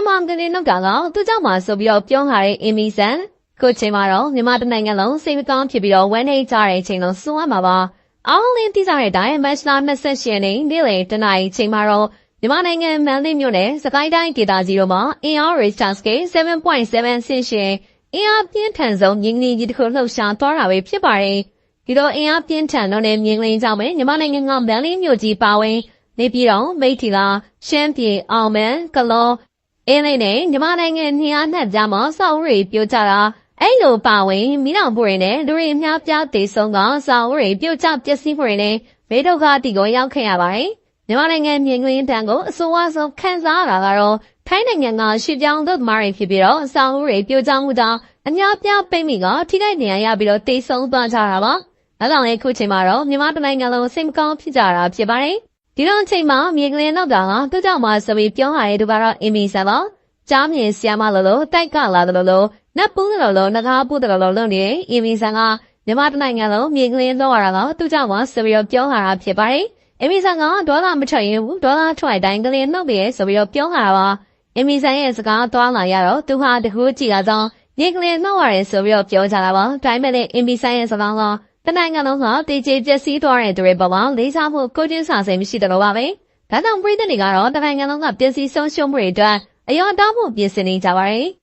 မြန်မာကလေးနှုတ်တာကသူ့ကြောင့်မှဆိုပြီးတော့ပြောလာတဲ့အင်မီဆန်ခုချိန်မှာတော့မြန်မာတနိုင်ငံလုံးစိတ်မကောင်းဖြစ်ပြီးတော့ဝမ်းနေကြတဲ့အချိန်လုံးစွန့်ရမှာပါအားလုံးသိကြတဲ့အတိုင်းမတ်လ28ရက်နေ့နေ့လယ်တနာရီချိန်မှာတော့မြန်မာနိုင်ငံမန္တလေးမြို့နယ်စကိုင်းတိုင်းဒေသကြီးတို့မှာအင်အား Richter scale 7.7ဆင့်ရှင်အင်အားပြင်းထန်ဆုံးမြင်းကြီးကြီးတစ်ခုလှုပ်ရှားသွားတာပဲဖြစ်ပါတယ်ဒီတော့အင်အားပြင်းထန်တော့တဲ့မြင်းလင်းကြောင့်ပဲမြန်မာနိုင်ငံကမန္တလေးမြို့ကြီးပါဝင်နေပြည်တော်မိထီလာရှမ်းပြည်အောင်မန်ကလော အင်းလေးနဲ့မြန်မာနိုင်ငံနေရာနှံ့ကြားမှာစောက်ရီပြိုကျတာအဲ့လိုပါဝင်မိလောင်ပွေနဲ့လူတွေအများပြားသေးဆုံးကစောက်ရီပြိုကျပျက်စီးမှုတွေနဲ့ဘေးဒုက္ခတိကိုရောက်ခဲ့ရပါတယ်မြန်မာနိုင်ငံမြင်းကင်းတန်းကိုအဆိုးအဆုံးခံစားရတာကတော့ထိုင်းနိုင်ငံကရှစ်ပြောင်းတို့မားတွေဖြစ်ပြီးတော့စောက်ရီပြိုကျမှုကြောင့်အများပြားပိတ်မိကထိခိုက်နေရရပြီးတော့တိတ်ဆုံးသွားကြတာပါ။ဒါကြောင့်လေခုချိန်မှာတော့မြန်မာတိုင်းနိုင်ငံလုံးစိတ်မကောင်းဖြစ်ကြတာဖြစ်ပါတယ်။ ဒီတော့အချိန်မှာမြေကလေးနောက်တာကသူ့ကြောင့်မှဆိုပြီးပြောလာတဲ့သူကတော့အင်မီဆန်ပါ။ကြားမြင်ဆီယမလို့လို့တိုက်ကလာတယ်လို့လို့နတ်ပူးတယ်လို့လို့ငကားပူးတယ်လို့လို့လုပ်နေတဲ့အင်မီဆန်ကမြန်မာတိုင်းနိုင်ငံလုံးမြေကလေးလောက်ရတာကသူ့ကြောင့်မှဆိုပြီးတော့ပြောလာတာဖြစ်ပါတယ်။အင်မီဆန်ကဒေါ်လာမထွက်ရင်ဘူးဒေါ်လာထွက်တိုင်းကလေးနှုတ်ပြီးဆိုပြီးတော့ပြောလာတာပါ။အင်မီဆန်ရဲ့စကားသွားလာရတော့သူဟာတကူကြည့်လာကြောင်းမြေကလေးနှောက်ရတယ်ဆိုပြီးတော့ပြောကြတာပါ။ဒါပေမဲ့လည်းအင်ဘီဆိုင်ရဲ့စကားကတ နိုင်ငံလုံးကတေချေပျက်စီးသွားတဲ့သူတွေပေါ်မှာလေးစားမှုကိုချင်းစာစိမ်မရှိတယ်လို့ပါပဲ။ဒါကြောင့်ပြည်သူတွေကတော့တနိုင်ငံလုံးကပျက်စီးဆုံးရှုံးမှုတွေအတွက်အယောတောင်းမှုပြင်ဆင်နေကြပါတယ်။